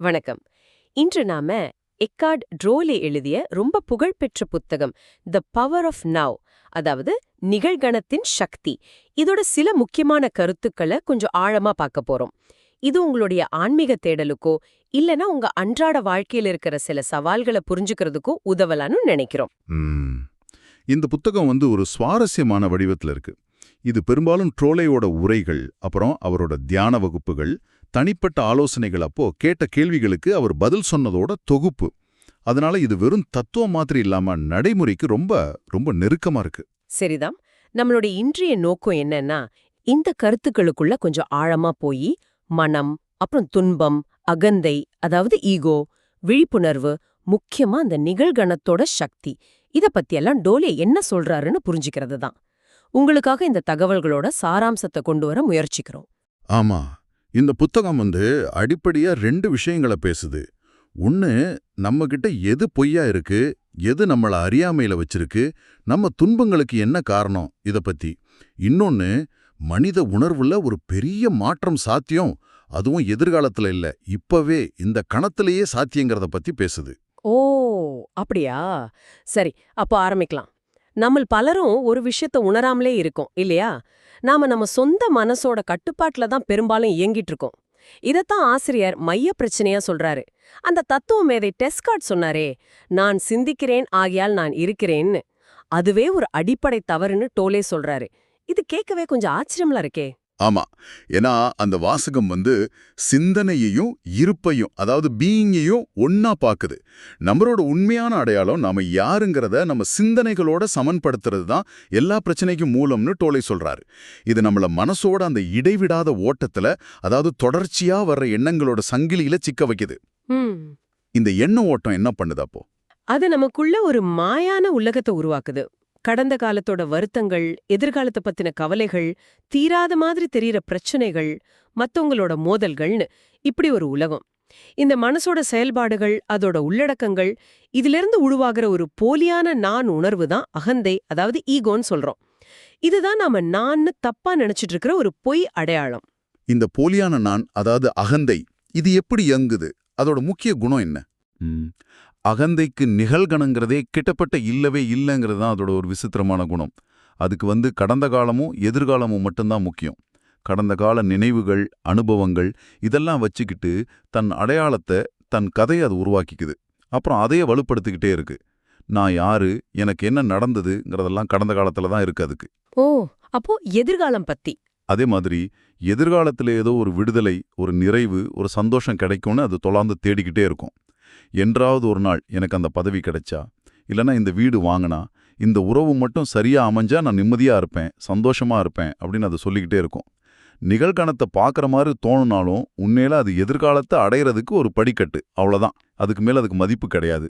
வணக்கம். இன்று நாம எக்கார்ட் ட்ரோலே எழுதிய ரொம்ப புகழ்பெற்ற புத்தகம் த பவர் ஆஃப் நவ் அதாவது நிகழ்கணத்தின் சக்தி. இதோட சில முக்கியமான கருத்துக்களை கொஞ்சம் ஆழமா பார்க்க போறோம். இது உங்களுடைய ஆன்மீக தேடலுக்கோ இல்லனா உங்க அன்றாட வாழ்க்கையில இருக்கிற சில சவால்களை புரிஞ்சுக்கிறதுக்கோ உதவலான்னு நினைக்கிறோம். இந்த புத்தகம் வந்து ஒரு சுவாரஸ்யமான வடிவத்தில் இருக்கு. இது பெரும்பாலும் ட்ரோலேயோட உரைகள் அப்புறம் அவரோட தியான வகுப்புகள் தனிப்பட்ட ஆலோசனைகள் அப்போ கேட்ட கேள்விகளுக்கு அவர் பதில் சொன்னதோட தொகுப்பு. அதனால இது வெறும் தத்துவம் மாதிரி இல்லாம நடைமுறைக்கு ரொம்ப ரொம்ப நெருக்கமா இருக்கு. சரிதான் நம்மளுடைய இன்றைய நோக்கம் என்னன்னா இந்த கருத்துக்களுக்குள்ள கொஞ்சம் ஆழமா போய் மனம் அப்புறம் துன்பம் அகந்தை அதாவது ஈகோ விழிப்புணர்வு முக்கியமா அந்த நிகழ்கணத்தோட சக்தி. இத பத்தியெல்லாம் டோலே என்ன சொல்றாருன்னு புரிஞ்சுக்கிறது தான் உங்களுக்காக இந்த தகவல்களோட சாராம்சத்தை கொண்டு வர முயற்சிக்கிறோம். ஆமா. இந்த புத்தகம் வந்து அடிப்படையா ரெண்டு விஷயங்களை பேசுது. ஒன்னு நம்மக்கிட்ட எது பொய்யா இருக்கு எது நம்மள அறியாமையில வச்சிருக்கு நம்ம துன்பங்களுக்கு என்ன காரணம் இத பத்தி. இன்னொன்னு மனித உணர்வுல ஒரு பெரிய மாற்றம் சாத்தியம் அதுவும் எதிர்காலத்துல இல்ல இப்பவே இந்த கணத்திலேயே சாத்தியங்கிறத பத்தி பேசுது. ஓ அப்படியா? சரி அப்போ ஆரம்பிக்கலாம். நம்மள் பலரும் ஒரு விஷயத்த உணராமலே இருக்கோம் இல்லையா? நாம நம்ம சொந்த மனசோட கட்டுப்பாட்டுல தான் பெரும்பாலும் இயங்கிட்டு இருக்கோம். இதைத்தான் ஆசிரியர் மைய பிரச்சனையா சொல்றாரு. அந்த தத்துவ மேதை டெஸ்கார்ட் சொன்னாரே நான் சிந்திக்கிறேன் ஆகியால் நான் இருக்கிறேன்னு. அதுவே ஒரு அடிப்படை தவறுன்னு டோலே சொல்றாரு. இது கேட்கவே கொஞ்சம் ஆச்சரியம்ல இருக்கே. ஆமா. ஏன்னா அந்த வாசகம் வந்து சிந்தனையையும் இருப்பையும் அதாவது பீயிங்கையும் ஒன்னா பாக்குது. நம்மளோட உண்மையான அடையாளம் நாம யாருங்கிறத நம்ம சிந்தனைகளோட சமன்படுத்துறது தான் எல்லா பிரச்சனைக்கும் மூலம்னு டோலை சொல்றாரு. இது நம்மள மனசோட அந்த இடைவிடாத ஓட்டத்துல அதாவது தொடர்ச்சியா வர்ற எண்ணங்களோட சங்கிலியில சிக்க வைக்குது. இந்த எண்ண ஓட்டம் என்ன பண்ணுது அப்போ? அது நமக்குள்ள ஒரு மாயான உலகத்தை உருவாக்குது. கடந்த காலத்தோட வருத்தங்கள் எதிர்காலத்தை பத்தின கவலைகள் தீராத மாதிரி தெரியற பிரச்சனைகள் மத்தவங்களோட மோதல்கள்னு இப்படி ஒரு உலகம். இந்த மனசோட செயல்பாடுகள் அதோட உள்ளடக்கங்கள் இதிலிருந்து உருவாகிற ஒரு போலியான நான் உணர்வு தான் அகந்தை அதாவது ஈகோன்னு சொல்றோம். இதுதான் நாம நான்னு தப்பா நினைச்சிட்டு இருக்கிற ஒரு பொய் அடையாளம். இந்த போலியான நான் அதாவது அகந்தை இது எப்படி இயங்குது? அதோட முக்கிய குணம் என்ன? அகந்தைக்கு நிகழ்கணங்கிறதே கிட்டப்பட்ட இல்லவே இல்லைங்கிறது தான் அதோட ஒரு விசித்திரமான குணம். அதுக்கு வந்து கடந்த காலமும் எதிர்காலமும் மட்டும்தான் முக்கியம். கடந்த கால நினைவுகள் அனுபவங்கள் இதெல்லாம் வச்சுக்கிட்டு தன் அடையாளத்தை தன் கதையை அது உருவாக்கிக்குது. அப்புறம் அதையே வலுப்படுத்திக்கிட்டே இருக்கு. நான் யாரு எனக்கு என்ன நடந்ததுங்கிறதெல்லாம் கடந்த காலத்துல தான் இருக்கு அதுக்கு. ஓ அப்போ எதிர்காலம் பத்தி. அதே மாதிரி எதிர்காலத்துல ஏதோ ஒரு விடுதலை ஒரு நிறைவு ஒரு சந்தோஷம் கிடைக்கும்னு அது தொலாந்து தேடிக்கிட்டே இருக்கும். என்றாவது ஒரு நாள் எனக்கு அந்த பதவி கிடைச்சா இல்லனா இந்த வீடு வாங்கினா இந்த உறவு மட்டும் சரியா அமைஞ்சா நான் நிம்மதியா இருப்பேன் சந்தோஷமா இருப்பேன் அப்படின்னு அது சொல்லிக்கிட்டே இருக்கும். நிகழ்காலத்தை பார்க்குற மாதிரி தோணுனாலும் உண்மையில அது எதிர்காலத்தை அடையிறதுக்கு ஒரு படிக்கட்டு அவ்வளவுதான். அதுக்கு மேல அதுக்கு மதிப்பு கிடையாது.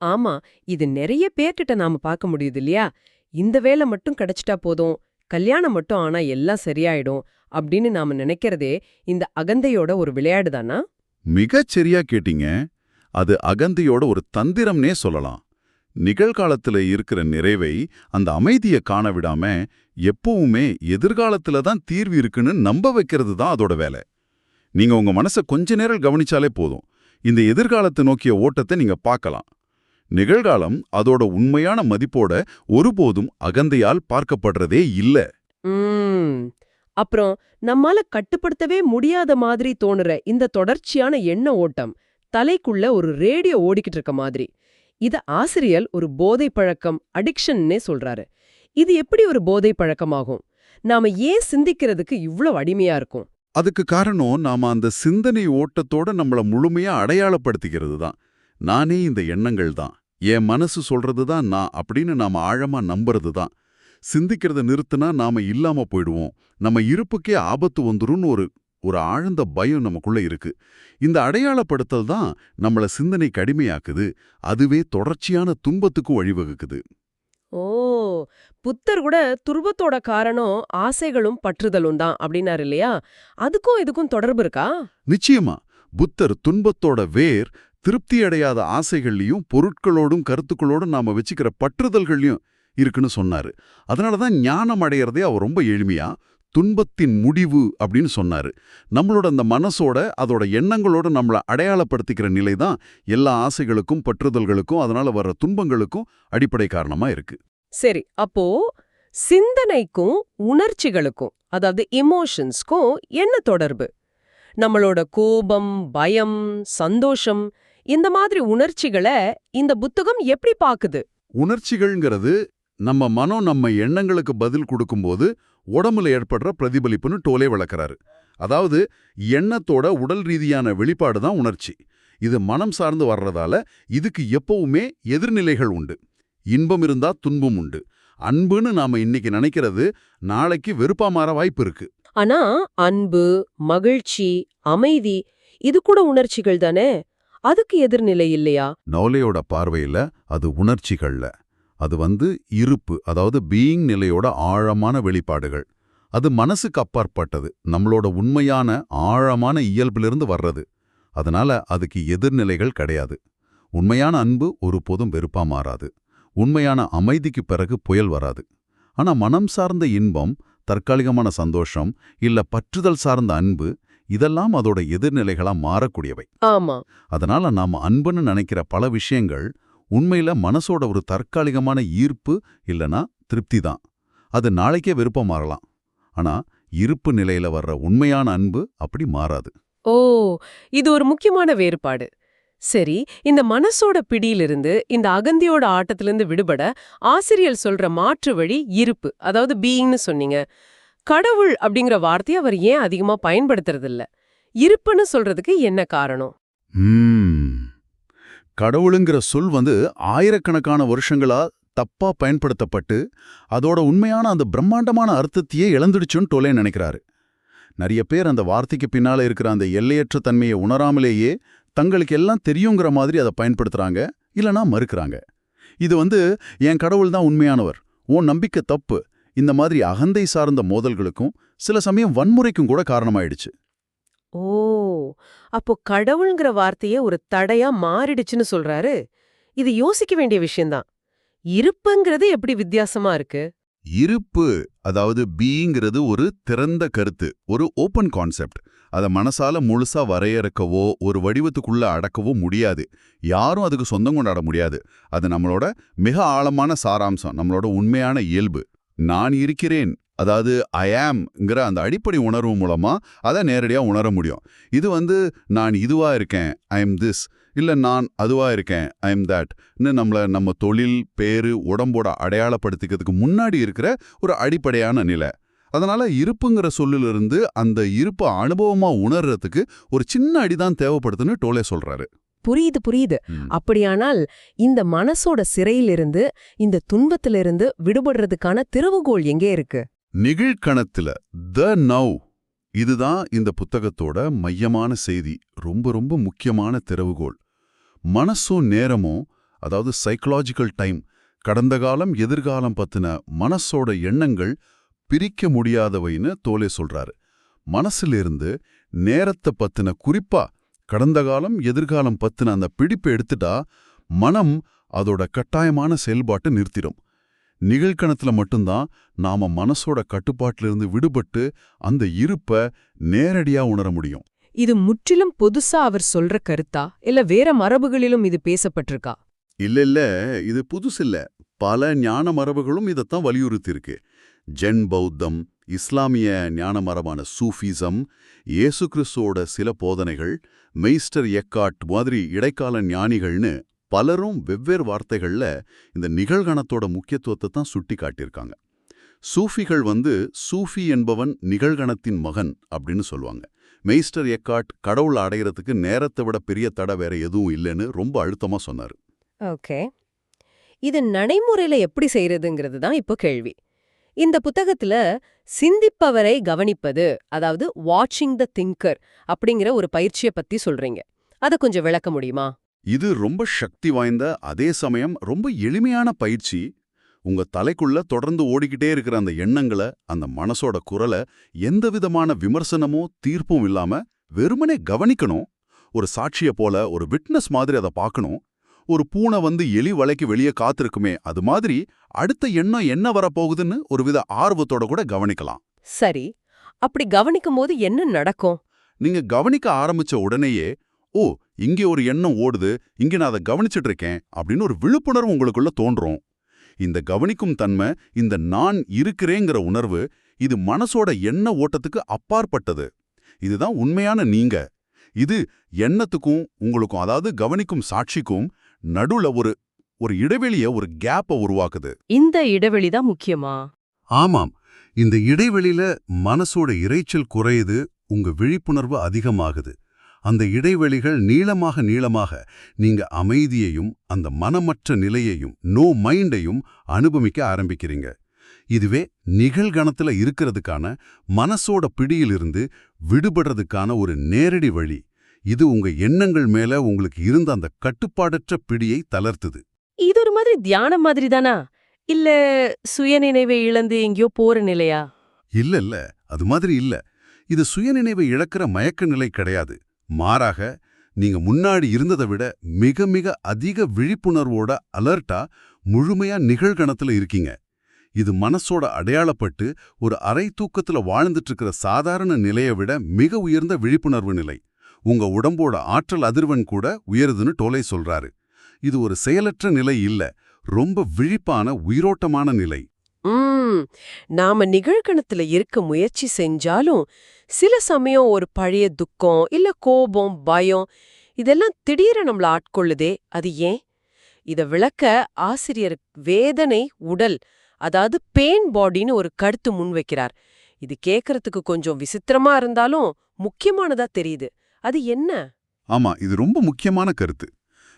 ஆமா இது நிறைய பேர்கிட்ட நாம பார்க்க முடியுது இல்லையா? இந்த வேலை மட்டும் கிடைச்சிட்டா போதும் கல்யாணம் மட்டும் ஆனா எல்லாம் சரியாயிடும் அப்படின்னு நாம நினைக்கிறதே இந்த அகந்தையோட ஒரு விளையாடு தானா மிகச் சரியா கேட்டீங்க. அது அகந்தையோட ஒரு தந்திரம்னே சொல்லலாம். நிகழ்காலத்துல இருக்கிற நிறைவை அந்த அமைதியை காண விடாம எப்பவுமே எதிர்காலத்துல தான் தீர்வு இருக்குன்னு நம்ப வைக்கிறது தான் அதோட வேலை. நீங்க உங்க மனசை கொஞ்ச நேரம் கவனிச்சாலே போதும். இந்த எதிர்காலத்தை நோக்கிய ஓட்டத்தை நீங்க பார்க்கலாம். நிகழ்காலம் அதோட உண்மையான மதிப்போட ஒருபோதும் அகந்தையால் பார்க்கப்படுறதே இல்ல. அப்புறம் நம்மால கட்டுப்படுத்தவே முடியாத மாதிரி தோணுற இந்த தொடர்ச்சியான எண்ண ஓட்டம் தலைக்குள்ள ஒரு ரேடியோ ஓடிக்கிட்டு இருக்க மாதிரி. இத ஆசிரியர் ஒரு போதை பழக்கம் அடிக்ஷன்னே சொல்றாரு. இது எப்படி ஒரு போதை பழக்கமாகும் நாம ஏன் சிந்திக்கிறதுக்கு இவ்ளோ அடிமையா இருக்கும்? அதுக்கு காரணம் நாம அந்த சிந்தனை ஓட்டத்தோட நம்மள முழுமையா அடையாளப்படுத்திக்கிறது தான். நானே இந்த எண்ணங்கள் தான். என் மனசு சொல்றது தான் நான் அப்படின்னு நாம ஆழமா நம்புறது தான். சிந்திக்கிறத நிறுத்தினா நாம இல்லாம போயிடுவோம். நம்ம இருப்புக்கே ஆபத்து வந்துரும்னு ஒரு ஒரு ஆழ்ந்த பயம் நமக்குள்ள இருக்கு. இந்த அடையாளப்படுத்தல் தான் நம்மள சிந்தனை கடுமையாக்குது. அதுவே தொடர்ச்சியான துன்பத்துக்கு வழிவகுக்குது. ஓ! புத்தர் கூட துருவத்தோட காரணம் ஆசைகளும் பற்றுதலும் தான் அப்படின்னாரு இல்லையா? அதுக்கும் இதுக்கும் தொடர்பு இருக்கா? நிச்சயமா. புத்தர் துன்பத்தோட வேர் திருப்தியடையாத ஆசைகள்லயும் பொருட்களோடும் கருத்துக்களோடும் நாம வச்சுக்கிற பற்றுதல்கள்லயும் இருக்குன்னு சொன்னாரு. அதனால தான் ஞானம் அடையறதே அவர் ரொம்ப எளிமையா. துன்பத்தின் முடிவு அப்படின்னு சொன்னாரு. நம்மளோட அந்த மனசோட அதோட எண்ணங்களோட நம்மளை அடையாளப்படுத்திக்கிற நிலை தான் எல்லா ஆசைகளுக்கும் பற்றுதல்களுக்கும் அதனால வர்ற துன்பங்களுக்கும் அடிப்படை காரணமா இருக்கு. சரி அப்போ சிந்தனைக்கும் உணர்ச்சிகளுக்கும் அதாவது இமோஷன்ஸ்க்கும் என்ன தொடர்பு? நம்மளோட கோபம் பயம் சந்தோஷம் இந்த மாதிரி உணர்ச்சிகளை இந்த புத்தகம் எப்படி பாக்குது? உணர்ச்சிகள்ங்கிறது நம்ம மனம் நம்ம எண்ணங்களுக்கு பதில் கொடுக்கும்போது உடம்புல ஏற்படுற பிரதிபலிப்புன்னு டோலே விளக்குறாரு அதாவது எண்ணத்தோட உடல் ரீதியான வெளிப்பாடு தான் உணர்ச்சி. இது மனம் சார்ந்து வர்றதால இதுக்கு எப்பவுமே எதிர்நிலைகள் உண்டு. இன்பம் இருந்தா துன்பம் உண்டு. அன்புன்னு நாம இன்னைக்கு நினைக்கிறது நாளைக்கு வெறுப்பா மாற வாய்ப்பு இருக்கு. ஆனா அன்பு மகிழ்ச்சி அமைதி இது கூட உணர்ச்சிகள் தானே? அதுக்கு எதிர்நிலை இல்லையா? நோலையோட பார்வையில அது உணர்ச்சிகள்ல. அது வந்து இருப்பு அதாவது பீயிங் நிலையோட ஆழமான வெளிப்பாடுகள். அது மனசுக்கு அப்பாற்பட்டது நம்மளோட உண்மையான ஆழமான இயல்பிலிருந்து வர்றது. அதனால அதுக்கு எதிர்நிலைகள் கிடையாது. உண்மையான அன்பு ஒருபோதும் வெறுப்பா மாறாது. உண்மையான அமைதிக்கு பிறகு புயல் வராது. ஆனா மனம் சார்ந்த இன்பம் தற்காலிகமான சந்தோஷம் இல்ல பற்றுதல் சார்ந்த அன்பு இதெல்லாம் அதோட எதிர்நிலைகளா மாறக்கூடியவை. ஆமா. அதனால நாம அன்புன்னு நினைக்கிற பல விஷயங்கள் உண்மையில மனசோட ஒரு தற்காலிகமான ஈர்ப்பு இல்லனா திருப்தி தான் அது நாளைக்கே விருப்பம் மாறலாம். ஆனா இருப்பு நிலையில வர்ற உண்மையான அன்பு அப்படி மாறாது. ஓ இது ஒரு முக்கியமான வேறுபாடு. சரி இந்த மனசோட பிடியிலிருந்து இந்த அகந்தியோட ஆட்டத்திலிருந்து விடுபட ஆசிரியர் சொல்ற மாற்று வழி இருப்பு அதாவது பீயிங்னு சொன்னீங்க. கடவுள் அப்படிங்கிற வார்த்தையை அவர் ஏன் அதிகமா பயன்படுத்துறதில்ல? இருப்புன்னு சொல்றதுக்கு என்ன காரணம். கடவுளுங்கிற சொல் வந்து ஆயிரக்கணக்கான வருஷங்களா தப்பா பயன்படுத்தப்பட்டு அதோட உண்மையான அந்த பிரம்மாண்டமான அர்த்தத்தையே இழந்துடுச்சுன்னு டோலே நினைக்கிறாரு. நிறைய பேர் அந்த வார்த்தைக்கு பின்னால இருக்கிற அந்த எல்லையற்ற தன்மையை உணராமலேயே தங்களுக்கு எல்லாம் தெரியுங்கிற மாதிரி அதை பயன்படுத்துறாங்க இல்லனா மறுக்கிறாங்க. இது வந்து என் கடவுள் தான் உண்மையானவர் உன் நம்பிக்கை தப்பு இந்த மாதிரி அகந்தை சார்ந்த மோதல்களுக்கும் சில சமயம் வன்முறைக்கும் கூட காரணமாயிடுச்சு. ஓ! அப்போ கடவுள்ங்கிற வார்த்தையே ஒரு தடையா மாறிடுச்சுன்னு சொல்றாரு. இது யோசிக்க வேண்டிய விஷயம்தான். இருப்புங்கிறது எப்படி வித்தியாசமா இருக்கு? இருப்பு அதாவது பீங்கிறது ஒரு திறந்த கருத்து ஒரு ஓப்பன் கான்செப்ட். அதை மனசால முழுசா வரையறுக்கவோ ஒரு வடிவத்துக்குள்ள அடக்கவோ முடியாது. யாரும் அதுக்கு சொந்தம் கொண்டாட முடியாது. அது நம்மளோட மிக ஆழமான சாராம்சம் நம்மளோட உண்மையான இயல்பு. நான் இருக்கிறேன் அதாவது ஐ ஆம்ங்கிற அந்த அடிப்படை உணர்வு மூலமா அதை நேரடியா உணர முடியும். இது வந்து நான் இதுவா இருக்கேன் ஐ எம் திஸ் இல்ல நான் அதுவா இருக்கேன் ஐ எம் தட்னு நம்மள நம்ம தொழில் பேரு உடம்போட அடையாளப்படுத்திக்கிறதுக்கு முன்னாடி இருக்கிற ஒரு அடிப்படையான நிலை. அதனால இருப்புங்கிற சொல்லிலிருந்து அந்த இருப்பை அனுபவமா உணர்றதுக்கு ஒரு சின்ன அடிதான் தேவைப்படுதுன்னு டோலே சொல்றாரு. புரியுது புரியுது. அப்படியானால் இந்த மனசோட சிறையிலிருந்து இந்த துன்பத்திலிருந்து விடுபடுறதுக்கான திறவுகோல் எங்கே இருக்கு? நிகழ்கணத்தில் த நவ் இதுதான் இந்த புத்தகத்தோட மையமான செய்தி. ரொம்ப ரொம்ப முக்கியமான திறவுகோள். மனசும் நேரமும் அதாவது சைக்கலாஜிக்கல் டைம் கடந்த காலம் எதிர்காலம் பத்தின மனசோட எண்ணங்கள் பிரிக்க முடியாதவைன்னு தோலே சொல்றாரு. மனசிலிருந்து நேரத்தை பத்தின குறிப்பா கடந்த காலம் எதிர்காலம் பத்தின அந்த பிடிப்பை எடுத்துட்டா மனம் அதோட கட்டாயமான செயல்பாட்டை நிறுத்திடும். நிகழ்கணத்துல மட்டும்தான் நாம மனசோட கட்டுப்பாட்டிலிருந்து விடுபட்டு அந்த இருப்ப நேரடியா உணர முடியும். இது முற்றிலும் புதுசா அவர் சொல்ற கருத்தா? இல்ல வேற மரபுகளிலும் இது பேசப்பட்டிருக்கா? இல்ல இல்ல. இது புதுசில்ல பல ஞான மரபுகளும் இதைத்தான் வலியுறுத்தியிருக்கு. ஜென் பௌத்தம் இஸ்லாமிய ஞான மரபான சூஃபிசம் இயேசு கிறிஸ்துவோட சில போதனைகள் மெய்ஸ்டர் எக்காட் மாதிரி இடைக்கால ஞானிகள்னு பலரும் வெவ்வேறு வார்த்தைகள்ல இந்த நிகழ்கணத்தோட முக்கியத்துவத்தை தான் சுட்டி காட்டியிருக்காங்க. சூஃபிகள் வந்து சூஃபி என்பவன் நிகழ்கணத்தின் மகன் அப்படின்னு சொல்லுவாங்க. மெய்ஸ்டர் எக்காட் கடவுள் அடையறதுக்கு நேரத்தை விட பெரிய தடை வேற எதுவும் இல்லைன்னு ரொம்ப அழுத்தமா சொன்னாரு. ஓகே. இது நடைமுறையில எப்படி செய்யறதுங்கிறது தான் இப்போ கேள்வி. இந்த புத்தகத்துல சிந்திப்பவரை கவனிப்பது அதாவது வாட்சிங் த திங்கர் அப்படிங்கிற ஒரு பயிற்சியை பத்தி சொல்றீங்க. அத கொஞ்சம் விளக்க முடியுமா? இது ரொம்ப சக்தி வாய்ந்த அதே சமயம் ரொம்ப எளிமையான பயிற்சி. உங்க தலைக்குள்ள தொடர்ந்து ஓடிக்கிட்டே இருக்கிற அந்த எண்ணங்களை அந்த மனசோட குரலை எந்த விதமான விமர்சனமோ தீர்ப்பும் இல்லாம வெறுமனே கவனிக்கணும். ஒரு சாட்சிய போல ஒரு விட்னஸ் மாதிரி அதை பார்க்கணும். ஒரு பூனை வந்து எலி வலைக்கு வெளியே காத்திருக்குமே அது மாதிரி அடுத்த எண்ணம் என்ன வரப்போகுதுன்னு ஒரு வித ஆர்வத்தோட கூட கவனிக்கலாம். சரி. அப்படி கவனிக்கும் போது என்ன நடக்கும்? நீங்க கவனிக்க ஆரம்பிச்ச உடனேயே ஓ இங்கே ஒரு எண்ணம் ஓடுது இங்க நான் அதை கவனிச்சிட்டு இருக்கேன் அப்படின்னு ஒரு விழிப்புணர்வு உங்களுக்குள்ள தோன்றும். இந்த கவனிக்கும் தன்மை இந்த நான் இருக்கிறேங்கிற உணர்வு இது மனசோட எண்ண ஓட்டத்துக்கு அப்பாற்பட்டது. இதுதான் உண்மையான நீங்க. இது எண்ணத்துக்கும் உங்களுக்கும் அதாவது கவனிக்கும் சாட்சிக்கும் நடுவுல ஒரு ஒரு இடைவெளிய ஒரு கேப்ப உருவாக்குது. இந்த இடைவெளி தான் முக்கியமா? ஆமாம். இந்த இடைவெளியில மனசோட இரைச்சல் குறையுது உங்க விழிப்புணர்வு அதிகமாகுது. அந்த இடைவெளிகள் நீளமாக நீளமாக நீங்க அமைதியையும் அந்த மனமற்ற நிலையையும் நோ மைண்டையும் அனுபவிக்க ஆரம்பிக்கிறீங்க. இதுவே நிகழ்கணத்துல இருக்கிறதுக்கான மனசோட பிடியிலிருந்து விடுபடுறதுக்கான ஒரு நேரடி வழி. இது உங்க எண்ணங்கள் மேல உங்களுக்கு இருந்த அந்த கட்டுப்பாடற்ற பிடியை தளர்த்துது. இது ஒரு மாதிரி தியானம் மாதிரி தானா இல்ல சுயநினைவை இழந்து எங்கேயோ போற நிலையா? இல்ல இல்ல. அது மாதிரி இல்ல. இது சுயநினைவை இழக்கிற மயக்க நிலை கிடையாது. மாறாக நீங்க முன்னாடி இருந்ததை விட மிக மிக அதிக விழிப்புணர்வோட அலர்ட்டா முழுமையா நிகழ்கணத்துல இருக்கீங்க. இது மனசோட அடையாளப்பட்டு ஒரு அரை தூக்கத்துல வாழ்ந்துட்டு இருக்கிற சாதாரண நிலையை விட மிக உயர்ந்த விழிப்புணர்வு நிலை. உங்க உடம்போட ஆற்றல் அதிர்வன் கூட உயருதுன்னு டோலை சொல்றாரு. இது ஒரு செயலற்ற நிலை இல்ல ரொம்ப விழிப்பான உயிரோட்டமான நிலை. ம். நாம நிகழ்கணத்துல இருக்க முயற்சி செஞ்சாலும் சில சமயம் ஒரு பழைய துக்கம் இல்ல கோபம் பயம் இதெல்லாம் திடீர நம்மள ஆட்கொள்ளுதே. அது ஏன்? இத விளக்க ஆசிரியர் வேதனை உடல் அதாவது பெயின் பாடின்னு ஒரு கருத்து முன்வைக்கிறார் இது கேக்கறதுக்கு கொஞ்சம் விசித்திரமா இருந்தாலும் முக்கியமானதா தெரியுது. அது என்ன? ஆமா இது ரொம்ப முக்கியமான கருத்து.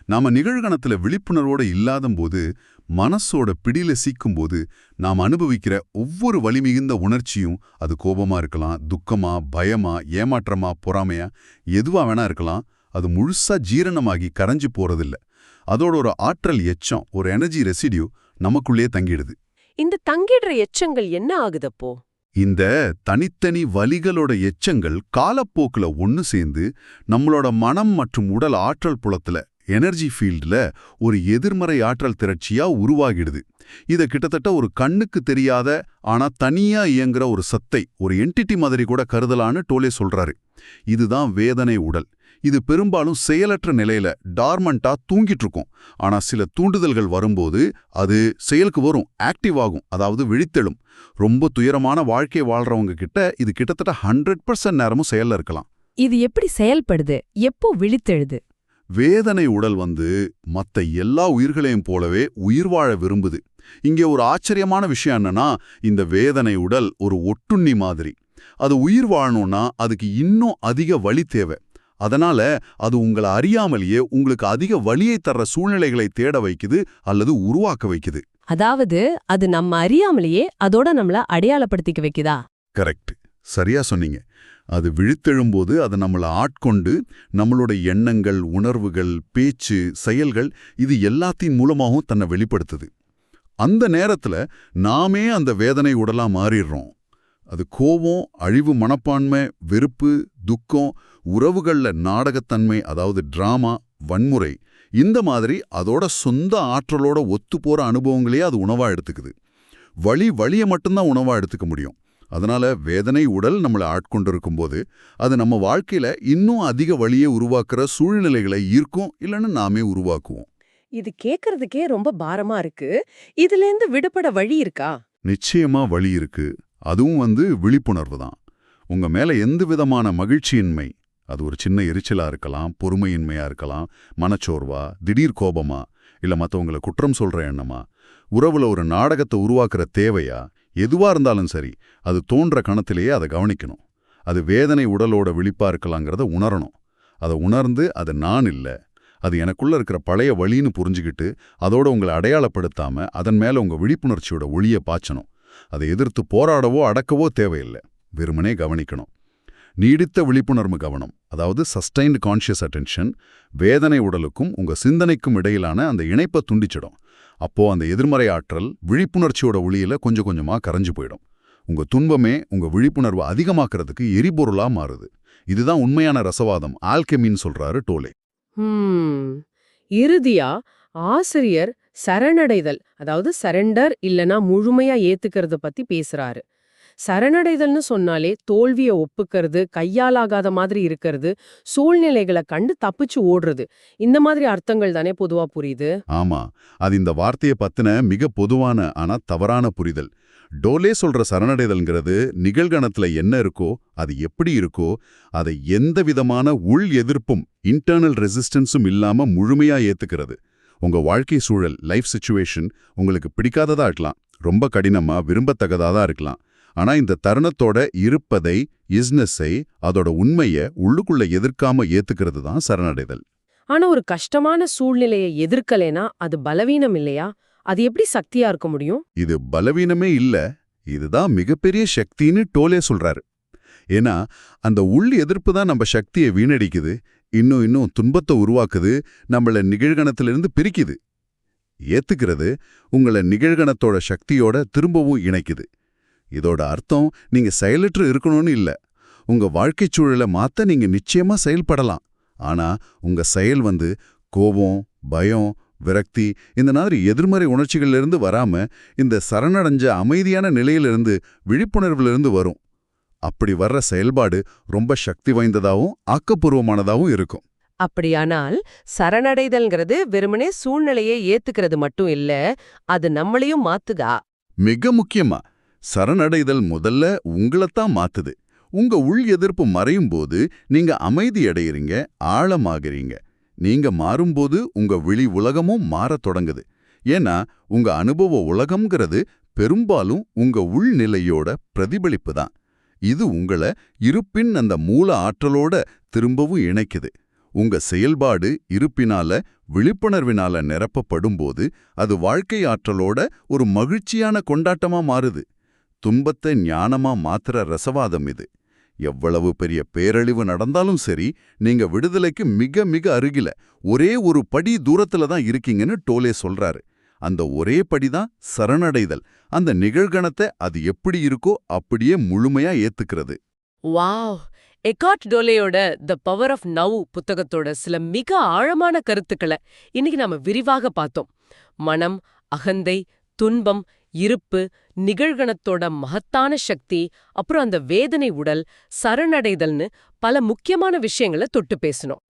நாம நிகழ்கணத்துல விழிப்புணர்வோட இல்லாதம்போது மனசோட பிடியில சீக்கும்போது நாம் அனுபவிக்கிற ஒவ்வொரு வலிமிகுந்த உணர்ச்சியும் அது கோபமா இருக்கலாம் துக்கமா பயமா ஏமாற்றமா பொறாமையா எதுவா வேணா இருக்கலாம் அது முழுசா ஜீரணமாகி கரைஞ்சு போறதில்ல. அதோட ஒரு ஆற்றல் எச்சம் ஒரு எனர்ஜி ரெசிடியூ நமக்குள்ளே தங்கிடுது. இந்த தங்கிடுற எச்சங்கள் என்ன ஆகுதப்போ இந்த தனித்தனி வலிகளோட எச்சங்கள் காலப்போக்குல ஒன்னு சேர்ந்து நம்மளோட மனம் மற்றும் உடல் ஆற்றல் புலத்துல எனர்ஜி ஃபீல்டில் ஒரு எதிர்மறை ஆற்றல் திரட்சியா உருவாகிடுது. இத கிட்டத்தட்ட ஒரு கண்ணுக்கு தெரியாத ஆனா தனியா இயங்குற ஒரு சத்தை ஒரு என்டிட்டி மாதிரி கூட கருதலான்னு டோலே சொல்றாரு. இதுதான் வேதனை உடல். இது பெரும்பாலும் செயலற்ற நிலையில டார்மண்டா தூங்கிட்டு இருக்கும் ஆனா சில தூண்டுதல்கள் வரும்போது அது செயலுக்கு வரும் ஆக்டிவ் ஆகும் அதாவது விழித்தெழும். ரொம்ப துயரமான வாழ்க்கை வாழ்றவங்க கிட்ட இது கிட்டத்தட்ட ஹண்ட்ரட் பர்சன்ட் நேரமும் செயல்ல இருக்கலாம். இது எப்படி செயல்படுது? எப்போ விழித்தெழுது? வேதனை உடல் வந்து மத்த எல்லா உயிர்களையும் போலவே உயிர் வாழ விரும்புது. இங்கே ஒரு ஆச்சரியமான விஷயம் என்னன்னா இந்த வேதனை உடல் ஒரு ஒட்டுண்ணி மாதிரி. அது உயிர் வாழணும்னா அதுக்கு இன்னும் அதிக வலி தேவை. அதனால அது உங்களை அறியாமலேயே உங்களுக்கு அதிக வலியை தர்ற சூழ்நிலைகளை தேட வைக்குது அல்லது உருவாக்க வைக்குது. அதாவது அது நம்ம அறியாமலேயே அதோட நம்மள அடையாளப்படுத்திக்க வைக்குதா? கரெக்ட். சரியா சொன்னீங்க. அது விழித்தெழும்போது அதை நம்மளை ஆட்கொண்டு நம்மளோட எண்ணங்கள் உணர்வுகள் பேச்சு செயல்கள் இது எல்லாத்தின் மூலமாகவும் தன்னை வெளிப்படுத்துது. அந்த நேரத்துல நாமே அந்த வேதனை உடலாக மாறிடுறோம். அது கோபம் அழிவு மனப்பான்மை வெறுப்பு துக்கம் உறவுகள்ல நாடகத்தன்மை அதாவது டிராமா வன்முறை இந்த மாதிரி அதோட சொந்த ஆற்றலோட ஒத்து போகிற அனுபவங்களையே அது உணவா எடுத்துக்குது. வழி வழியை மட்டும்தான் உணவா எடுத்துக்க முடியும். அதனால வேதனை உடல் நம்மளை ஆட்கொண்டிருக்கும் போது அது நம்ம வாழ்க்கையில இன்னும் அதிக வழியை உருவாக்குற சூழ்நிலைகளை ஈர்க்கும் இல்லைன்னு நாமே உருவாக்குவோம். இது கேக்குறதுக்கே ரொம்ப பாரமா இருக்கு. இதுல இருந்து விடுபட வழி இருக்கா? நிச்சயமா வழி இருக்கு. அதுவும் வந்து விழிப்புணர்வு தான். உங்க மேல எந்த விதமான மகிழ்ச்சியின்மை அது ஒரு சின்ன எரிச்சலா இருக்கலாம் பொறுமையின்மையா இருக்கலாம் மனச்சோர்வா திடீர் கோபமா இல்ல மத்தவங்கள குற்றம் சொல்ற எண்ணமா உறவுல ஒரு நாடகத்தை உருவாக்குற தேவையா எதுவா இருந்தாலும் சரி அது தோன்ற கணத்திலேயே அதை கவனிக்கணும். அது வேதனை உடலோட விழிப்பா இருக்கலாங்கிறத உணரணும். அதை உணர்ந்து அது நான் இல்ல அது எனக்குள்ள இருக்கிற பழைய வழின்னு புரிஞ்சுக்கிட்டு அதோட உங்களை அடையாளப்படுத்தாம அதன் மேல உங்க விழிப்புணர்ச்சியோட ஒளிய பாய்ச்சணும். அதை எதிர்த்து போராடவோ அடக்கவோ தேவையில்லை. வெறுமனே கவனிக்கணும். நீடித்த விழிப்புணர்வு கவனம் அதாவது சஸ்டைன்டு கான்ஷியஸ் அட்டென்ஷன் வேதனை உடலுக்கும் உங்க சிந்தனைக்கும் இடையிலான அந்த இணைப்பை துண்டிச்சிடும். அப்போ அந்த எதிர்மறை ஆற்றல் விழிப்புணர்ச்சியோட ஒளியில கொஞ்சம் கொஞ்சமா கரைஞ்சு போயிடும். உங்க துன்பமே உங்க விழிப்புணர்வை அதிகமாக்குறதுக்கு எரிபொருளா மாறுது. இதுதான் உண்மையான ரசவாதம் ஆல்கெமின்னு சொல்றாரு டோலே. இறுதியா ஆசிரியர் சரணடைதல் அதாவது சரண்டர் இல்லனா முழுமையா ஏத்துக்கிறத பத்தி பேசுறாரு. சரணடைதல்னு சொன்னாலே தோல்விய ஒப்புக்கிறது கையாலாகாத மாதிரி இருக்கிறது சூழ்நிலைகளை கண்டு தப்பிச்சு ஓடுறது. இந்த மாதிரி அர்த்தங்கள் தானே பொதுவா புரியுது? ஆமா. அது இந்த வார்த்தையை பத்தின மிக பொதுவான ஆனா தவறான புரிதல். டோலே சொல்ற சரணடைதல்ங்கிறது நிகழ்கணத்துல என்ன இருக்கோ அது எப்படி இருக்கோ அதை எந்த விதமான உள் எதிர்ப்பும் இன்டர்னல் ரெசிஸ்டன்ஸும் இல்லாம முழுமையா ஏத்துக்கிறது. உங்க வாழ்க்கை சூழல் லைஃப் சுச்சுவேஷன் உங்களுக்கு பிடிக்காததா இருக்கலாம். ரொம்ப கடினமா விரும்பத்தக்கதாதா இருக்கலாம். ஆனா இந்த தருணத்தோட இருப்பதை இஸ்னஸை அதோட உண்மைய உள்ளுக்குள்ள எதிர்க்காம ஏத்துக்கிறது தான் சரணடைதல். ஆனா ஒரு கஷ்டமான சூழ்நிலையை எதிர்க்கலேனா அது பலவீனம் இல்லையா? அது எப்படி சக்தியா இருக்க முடியும்? இது பலவீனமே இல்ல இதுதான் மிகப்பெரிய சக்தின்னு டோலே சொல்றாரு. ஏன்னா அந்த உள் எதிர்ப்பு தான் நம்ம சக்தியை வீணடிக்குது இன்னும் இன்னும் துன்பத்தை உருவாக்குது நம்மள நிகழ்கணத்திலிருந்து பிரிக்குது. ஏத்துக்கிறது உங்களை நிகழ்கணத்தோட சக்தியோட திரும்பவும் இணைக்குது. இதோட அர்த்தம் நீங்க செயலற்று இருக்கணும்னு இல்ல. உங்க வாழ்க்கைச் சூழலை மாத்த நீங்க நிச்சயமா செயல்படலாம். ஆனா உங்க செயல் வந்து கோபம் பயம் விரக்தி இந்த மாதிரி எதிர்மறை உணர்ச்சிகளிலிருந்து வராம இந்த சரணடைஞ்ச அமைதியான நிலையிலிருந்து விழிப்புணர்விலிருந்து வரும். அப்படி வர்ற செயல்பாடு ரொம்ப சக்தி வாய்ந்ததாவும் ஆக்கப்பூர்வமானதாவும் இருக்கும். அப்படியானால் சரணடைதல்ங்கிறது வெறுமனே சூழ்நிலையை ஏத்துக்கிறது மட்டும் இல்ல அது நம்மளையும் மாத்துதா? மிக முக்கியமா. சரணடைதல் முதல்ல உங்களைத்தான் மாத்துது. உங்க உள் எதிர்ப்பு மறையும் போது நீங்க அமைதி அடையறீங்க ஆழமாகறீங்க. நீங்க மாறும்போது உங்க விழி உலகமும் மாறத் தொடங்குது. ஏன்னா உங்க அனுபவ உலகம்ங்கிறது பெரும்பாலும் உங்க உள்நிலையோட பிரதிபலிப்பு தான். இது உங்கள இருப்பின் அந்த மூல ஆற்றலோட திரும்பவும் இணைக்குது. உங்க செயல்பாடு இருப்பினால விழிப்புணர்வினால நிரப்பப்படும்போது அது வாழ்க்கை ஆற்றலோட ஒரு மகிழ்ச்சியான கொண்டாட்டமா மாறுது. துன்பத்தை ஞானமா மாத்துற ரசவாதம் இது. எவ்வளவு பெரிய பேரழிவு நடந்தாலும் சரி நீங்க விடுதலைக்கு மிக மிக அருகில ஒரே ஒரு படி தூரத்துல தான் இருக்கீங்கன்னு டோலே சொல்றாரு. அந்த ஒரே படிதான் சரணடைதல். அந்த நிகழ்கணத்தை அது எப்படி இருக்கோ அப்படியே முழுமையா ஏத்துக்கிறது. வாவ்! எக்காட் டோலேயோட த பவர் ஆஃப் நவ் புத்தகத்தோட சில மிக ஆழமான கருத்துக்களை இன்னைக்கு நாம விரிவாக பார்த்தோம். மனம் அகந்தை துன்பம் இருப்பு நிகழ்கணத்தோட மகத்தான சக்தி அப்புறம் அந்த வேதனை உடல் சரணடைதல்னு பல முக்கியமான விஷயங்களை தொட்டு பேசணும்.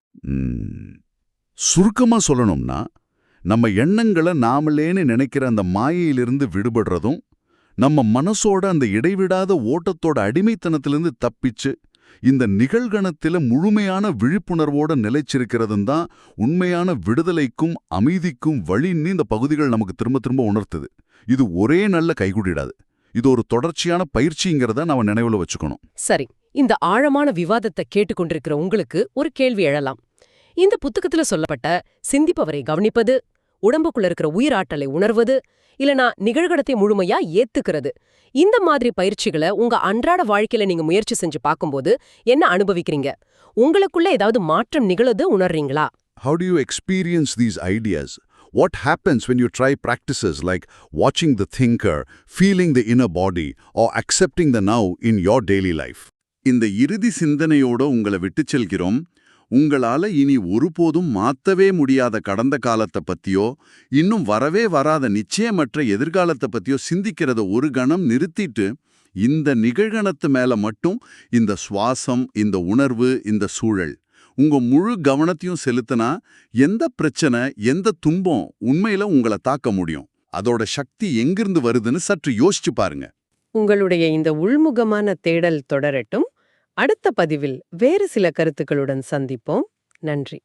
சுருக்கமா சொல்லணும்னா நம்ம எண்ணங்களை நாமளேன்னு நினைக்கிற அந்த மாயையிலிருந்து விடுபடுறதும் நம்ம மனசோட அந்த இடைவிடாத ஓட்டத்தோட அடிமைத்தனத்திலிருந்து தப்பிச்சு இந்த நிகழ்கணத்தில முழுமையான விழிப்புணர்வோட நிலைச்சிருக்கிறதும் தான் உண்மையான விடுதலைக்கும் அமைதிக்கும் வழின்னு இந்த பகுதிகள் நமக்கு திரும்ப திரும்ப உணர்த்துது. இது ஒரே நல்ல கைகூடிடாது. இது ஒரு தொடர்ச்சியான பயிற்சிங்கிறத நாம நினைவுல வச்சுக்கணும். சரி இந்த ஆழமான விவாதத்தை கேட்டுக்கொண்டிருக்கிற உங்களுக்கு ஒரு கேள்வி எழலாம். இந்த புத்தகத்துல சொல்லப்பட்ட சிந்திப்பவரை கவனிப்பது உடம்புக்குள்ள இருக்கிற உயிராற்றலை உணர்வது இல்லனா நிகழ்கடத்தை முழுமையா ஏத்துக்கிறது இந்த மாதிரி பயிற்சிகளை உங்க அன்றாட வாழ்க்கையில நீங்க முயற்சி செஞ்சு பார்க்கும்போது என்ன அனுபவிக்கிறீங்க உங்களுக்குள்ள ஏதாவது மாற்றம் நிகழது உணர்றீங்களா How do you experience these ideas? What happens when you try practices like watching the thinker, feeling the inner body, or accepting the now in your daily life? இந்த இறுதி சிந்தனையோட உங்களை விட்டுச் செல்கிறோம் உங்களால இனி ஒருபோதும் மாத்தவே முடியாத கடந்த காலத்தை பத்தியோ இன்னும் வரவே வராத நிச்சயமற்ற எதிர்காலத்தை பத்தியோ சிந்திக்கிறத ஒரு கணம் நிறுத்திட்டு இந்த நிகழ்கணத்து மேல மட்டும் இந்த சுவாசம் இந்த உணர்வு இந்த சூழல் உங்க முழு கவனத்தையும் செலுத்தினா எந்த பிரச்சனை எந்த துன்பம் உண்மையில உங்களை தாக்க முடியும். அதோட சக்தி எங்கிருந்து வருதுன்னு சற்று யோசிச்சு பாருங்க. உங்களுடைய இந்த உள்முகமான தேடல் தொடரட்டும். அடுத்த பதிவில் வேறு சில கருத்துக்களுடன் சந்திப்போம். நன்றி.